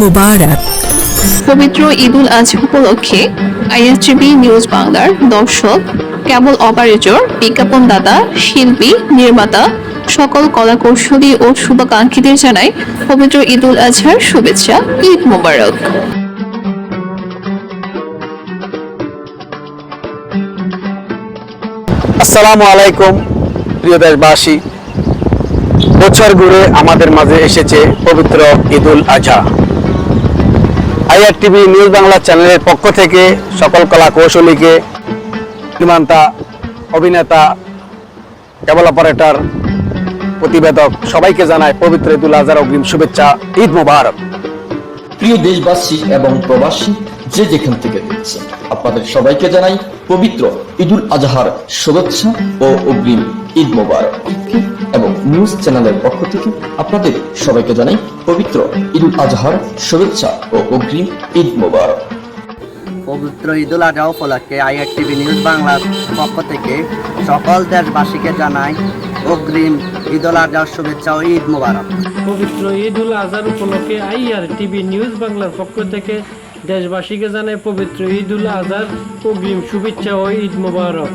মুবারক। পবিত্র ঈদুল আজহা উপলক্ষে আইএসটিভি নিউজ বাংলার দর্শক কেবল অপারেটর বিজ্ঞাপনদাতা শিল্পী নির্মাতা সকল কলাকৌশলী ও শুভাকাঙ্ক্ষীদের জানাই পবিত্র ঈদুল আজহার শুভেচ্ছা ঈদ মোবারক। আসসালামু আলাইকুম প্রিয় দেশবাসী। বছর ঘুরে আমাদের মাঝে এসেছে পবিত্র Eid ul Adha. IR TV news Bangla চ্যানেলের পক্ষ থেকে সকল কলা কৌশলীকে নির্মাতা অভিনেতা কেবল অপারেটর, প্রতিবেদক সবাইকে জানায় পবিত্র ঈদুল আজহার অগ্রিম শুভেচ্ছা, ঈদ মোবারক। প্রিয় দেশবাসী এবং প্রবাসী যে যেখান থেকে দেখছেন আপনাদের সবাইকে জানাই পবিত্র ঈদুল আজহার শুভেচ্ছা ও অগ্রিম ঈদ মোবারক। এবং নিউজ চ্যানেলের পক্ষ থেকে আপনাদের সবাইকে জানাই পবিত্র ঈদুল আজহার শুভেচ্ছা ও অগ্রিম ঈদ মোবারক। পবিত্র ঈদুল আজহা উপলক্ষে আইআর টিভি নিউজ বাংলার পক্ষ থেকে সকল দেশবাসীকে জানাই অগ্রিম ঈদুল আজহার শুভেচ্ছা ও ঈদ মোবারক। পবিত্র ঈদ উল আজহার উপলক্ষে আইআর টিভি নিউজ বাংলার পক্ষ থেকে দেশবাসীকে জানায় পবিত্র ঈদ উল আজহার অগ্রিম শুভেচ্ছা ও ঈদ মোবারক।